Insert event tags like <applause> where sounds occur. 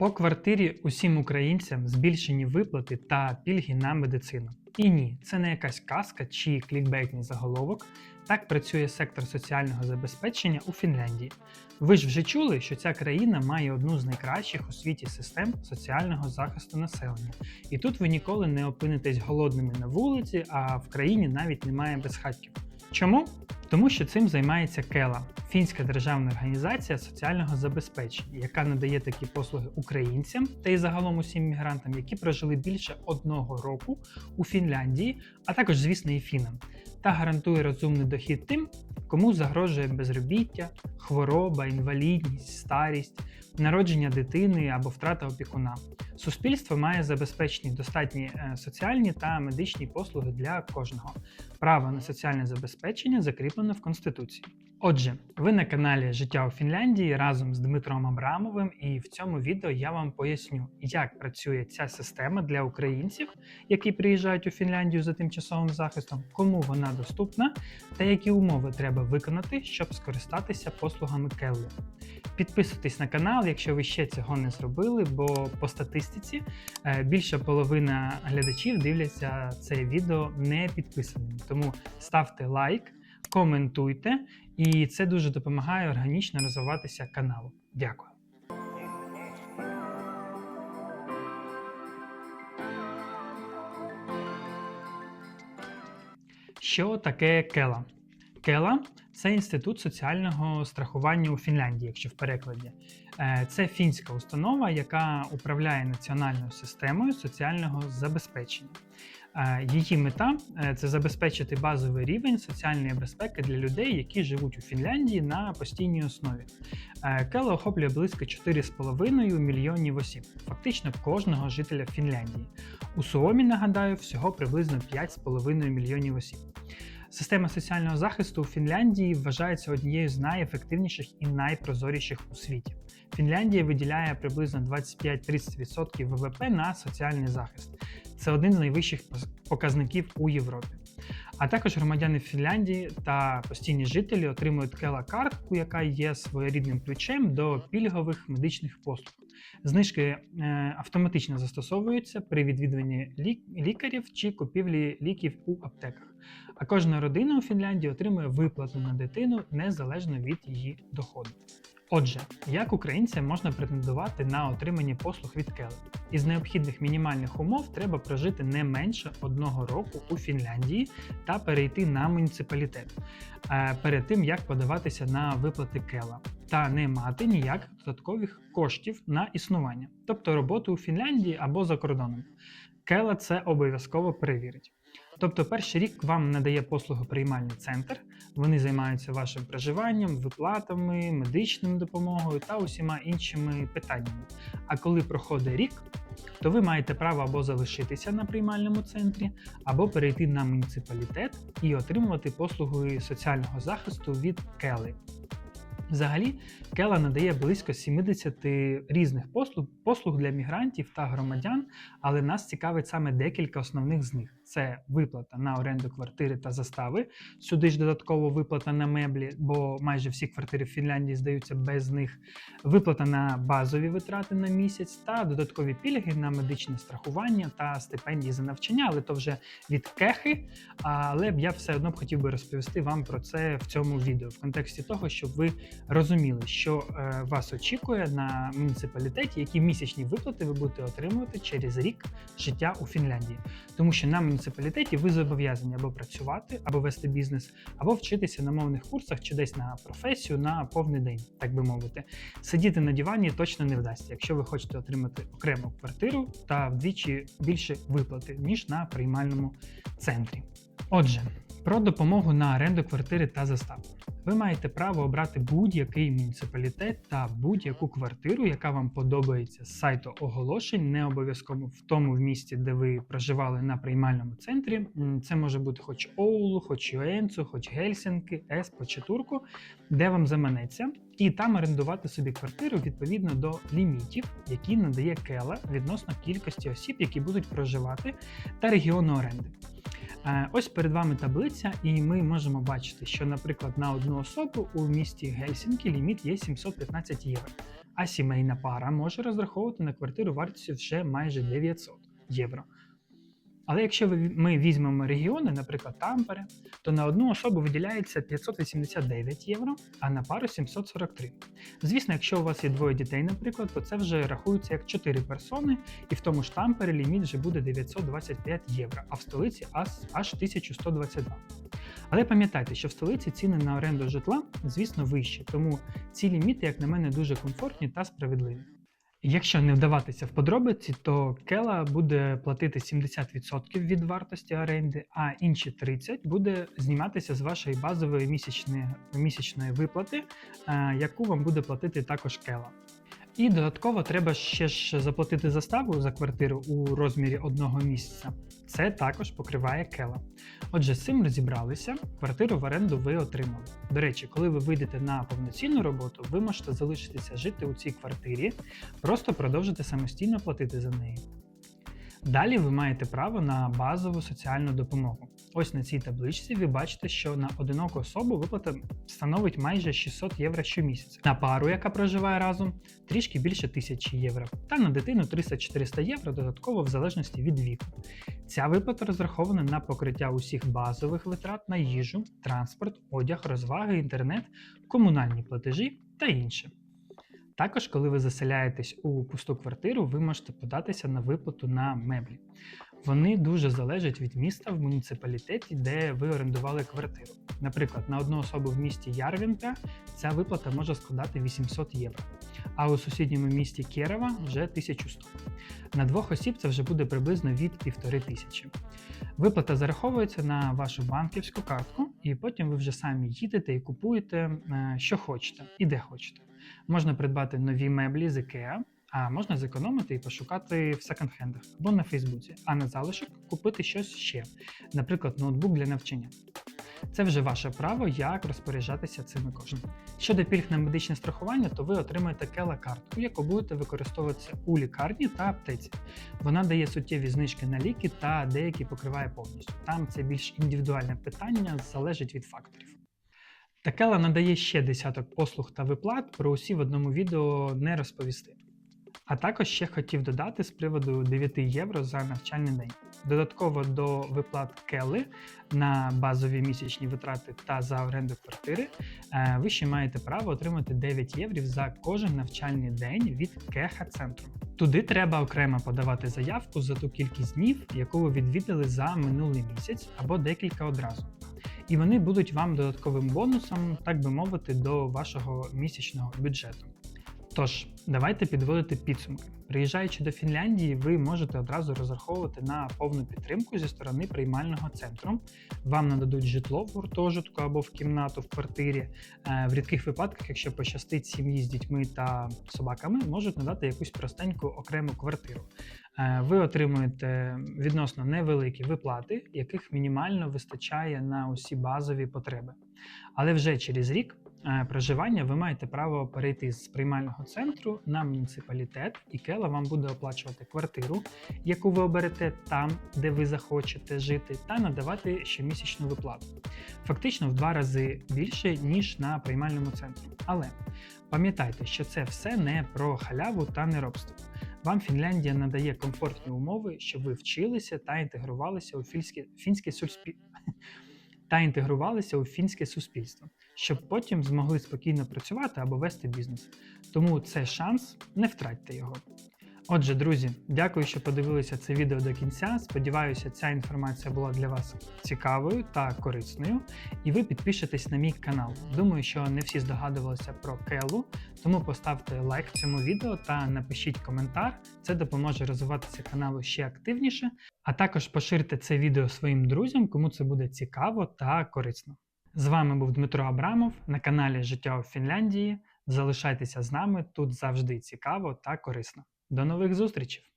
По квартирі усім українцям збільшені виплати та пільги на медицину. І ні, це не якась казка чи клікбейтний заголовок. Так працює сектор соціального забезпечення у Фінляндії. Ви ж вже чули, що ця країна має одну з найкращих у світі систем соціального захисту населення. І тут ви ніколи не опинитесь голодними на вулиці, а в країні навіть немає безхатьків. Чому? Тому що цим займається Кела, фінська державна організація соціального забезпечення, яка надає такі послуги українцям та й загалом усім мігрантам, які прожили більше одного року у Фінляндії, а також, звісно, і фінам, та гарантує розумний дохід тим, кому загрожує безробіття, хвороба, інвалідність, старість, народження дитини або втрата опікуна. Суспільство має забезпечені достатні е, соціальні та медичні послуги для кожного. Право на соціальне забезпечення закріплено в Конституції. Отже, ви на каналі Життя у Фінляндії разом з Дмитром Абрамовим, і в цьому відео я вам поясню, як працює ця система для українців, які приїжджають у Фінляндію за тимчасовим захистом, кому вона доступна та які умови треба виконати, щоб скористатися послугами Келли. Підписуйтесь на канал, якщо ви ще цього не зробили, бо по статистиці е, більша половина глядачів дивляться це відео не підписаними. Тому ставте лайк, коментуйте, і це дуже допомагає органічно розвиватися каналу. Дякую. Що таке Кела? Кела це інститут соціального страхування у Фінляндії, якщо в перекладі. Е, Це фінська установа, яка управляє національною системою соціального забезпечення. Е, Її мета е, це забезпечити базовий рівень соціальної безпеки для людей, які живуть у Фінляндії на постійній основі. Е, Кела охоплює близько 4,5 мільйонів осіб, фактично кожного жителя Фінляндії. У Суомі, нагадаю, всього приблизно 5,5 мільйонів осіб. Система соціального захисту у Фінляндії вважається однією з найефективніших і найпрозоріших у світі. Фінляндія виділяє приблизно 25-30% ВВП на соціальний захист. Це один з найвищих показників у Європі. А також громадяни Фінляндії та постійні жителі отримують кела-картку, яка є своєрідним ключем до пільгових медичних послуг. Знижки е, автоматично застосовуються при відвідуванні лікарів чи купівлі ліків у аптеках. А кожна родина у Фінляндії отримує виплату на дитину незалежно від її доходу. Отже, як українцям можна претендувати на отримання послуг від Кели? Із необхідних мінімальних умов треба прожити не менше одного року у Фінляндії та перейти на муніципалітет е, перед тим як подаватися на виплати Кела, та не мати ніяких додаткових коштів на існування, тобто роботу у Фінляндії або за кордоном. Кела це обов'язково перевірить. Тобто, перший рік вам надає послугу приймальний центр. Вони займаються вашим проживанням, виплатами, медичною допомогою та усіма іншими питаннями. А коли проходить рік, то ви маєте право або залишитися на приймальному центрі, або перейти на муніципалітет і отримувати послуги соціального захисту від Кели. Взагалі, Кела надає близько 70 різних послуг, послуг для мігрантів та громадян, але нас цікавить саме декілька основних з них: це виплата на оренду квартири та застави. Сюди ж додатково виплата на меблі, бо майже всі квартири в Фінляндії здаються без них. Виплата на базові витрати на місяць та додаткові пільги на медичне страхування та стипендії за навчання, але то вже від кехи. Але б я все одно б хотів би розповісти вам про це в цьому відео в контексті того, щоб ви розуміли, що е, вас очікує на муніципалітеті, які місячні виплати ви будете отримувати через рік життя у Фінляндії. Тому що на муніципалітеті ви зобов'язані або працювати, або вести бізнес, або вчитися на мовних курсах чи десь на професію на повний день, так би мовити. Сидіти на дивані точно не вдасться, якщо ви хочете отримати окрему квартиру та вдвічі більше виплати, ніж на приймальному центрі. Отже, про допомогу на оренду квартири та заставу. Ви маєте право обрати будь-який муніципалітет та будь-яку квартиру, яка вам подобається з сайту оголошень, не обов'язково в тому в місті, де ви проживали на приймальному центрі. Це може бути хоч Оулу, хоч Юенцу, хоч Гельсінки, Еспо чи Турку, де вам заманеться, і там орендувати собі квартиру відповідно до лімітів, які надає Кела відносно кількості осіб, які будуть проживати, та регіону оренди. Е, Ось перед вами таблиця, і ми можемо бачити, що, наприклад, на одну особу у місті Гельсінкі ліміт є 715 євро. а сімейна пара може розраховувати на квартиру вартістю вже майже 900 євро. Але якщо ми візьмемо регіони, наприклад, Тампере, то на одну особу виділяється 589 євро, а на пару 743. Звісно, якщо у вас є двоє дітей, наприклад, то це вже рахується як 4 персони, і в тому ж Тампері ліміт вже буде 925 євро, а в столиці аж 1122. Але пам'ятайте, що в столиці ціни на оренду житла, звісно, вищі, тому ці ліміти, як на мене, дуже комфортні та справедливі. Якщо не вдаватися в подробиці, то Кела буде платити 70% від вартості оренди, а інші 30% буде зніматися з вашої базової місячної, місячної виплати, е, яку вам буде платити також Кела. І додатково треба ще ж заплатити заставу за квартиру у розмірі одного місяця. Це також покриває Кела. Отже, з цим розібралися, квартиру в оренду ви отримали. До речі, коли ви вийдете на повноцінну роботу, ви можете залишитися жити у цій квартирі, просто продовжити самостійно платити за неї. Далі ви маєте право на базову соціальну допомогу. Ось на цій табличці ви бачите, що на одиноку особу виплата становить майже 600 євро щомісяця. На пару, яка проживає разом, трішки більше 1000 євро, та на дитину 300-400 євро додатково в залежності від віку. Ця виплата розрахована на покриття усіх базових витрат на їжу, транспорт, одяг, розваги, інтернет, комунальні платежі та інше. Також, коли ви заселяєтесь у пусту квартиру, ви можете податися на виплату на меблі. Вони дуже залежать від міста в муніципалітеті, де ви орендували квартиру. Наприклад, на одну особу в місті Ярвінка ця виплата може складати 800 євро, а у сусідньому місті Кєрева вже 1100. На двох осіб це вже буде приблизно від 1500. Виплата зараховується на вашу банківську картку, і потім ви вже самі їдете і купуєте, е, що хочете і де хочете. Можна придбати нові меблі з IKEA, а можна зекономити і пошукати в секонд-хендах або на Фейсбуці, а на залишок купити щось ще, наприклад, ноутбук для навчання. Це вже ваше право, як розпоряджатися цими коштами. Щодо пільг на медичне страхування, то ви отримаєте кела картку, яку будете використовуватися у лікарні та аптеці. Вона дає суттєві знижки на ліки та деякі покриває повністю. Там це більш індивідуальне питання, залежить від факторів. Такела надає ще десяток послуг та виплат, про усі в одному відео не розповісти. А також ще хотів додати з приводу 9 євро за навчальний день. Додатково до виплат Келли на базові місячні витрати та за оренду квартири, е, ви ще маєте право отримати 9 єврів за кожен навчальний день від Кеха центру. Туди треба окремо подавати заявку за ту кількість днів, яку ви відвідали за минулий місяць або декілька одразу. І вони будуть вам додатковим бонусом, так би мовити, до вашого місячного бюджету. Тож, давайте підводити підсумки. Приїжджаючи до Фінляндії, ви можете одразу розраховувати на повну підтримку зі сторони приймального центру. Вам нададуть житло в гуртожитку або в кімнату в квартирі. Е, В рідких випадках, якщо пощастить сім'ї з дітьми та собаками, можуть надати якусь простеньку окрему квартиру. Е, Ви отримуєте відносно невеликі виплати, яких мінімально вистачає на усі базові потреби. Але вже через рік проживання ви маєте право перейти з приймального центру на муніципалітет, і Кела вам буде оплачувати квартиру, яку ви оберете там, де ви захочете жити, та надавати щомісячну виплату. Фактично в два рази більше, ніж на приймальному центрі. Але пам'ятайте, що це все не про халяву та неробство. Вам Фінляндія надає комфортні умови, щоб ви вчилися та інтегрувалися у фінське, фінське суспіль... <laughs> та інтегрувалися у фінське суспільство, щоб потім змогли спокійно працювати або вести бізнес. Тому це шанс, не втратьте його. Отже, друзі, дякую, що подивилися це відео до кінця. Сподіваюся, ця інформація була для вас цікавою та корисною, і ви підпишетесь на мій канал. Думаю, що не всі здогадувалися про Келу, тому поставте лайк цьому відео та напишіть коментар. Це допоможе розвиватися каналу ще активніше. А також поширте це відео своїм друзям, кому це буде цікаво та корисно. З вами був Дмитро Абрамов на каналі Життя у Фінляндії. Залишайтеся з нами тут завжди цікаво та корисно. До нових зустрічей!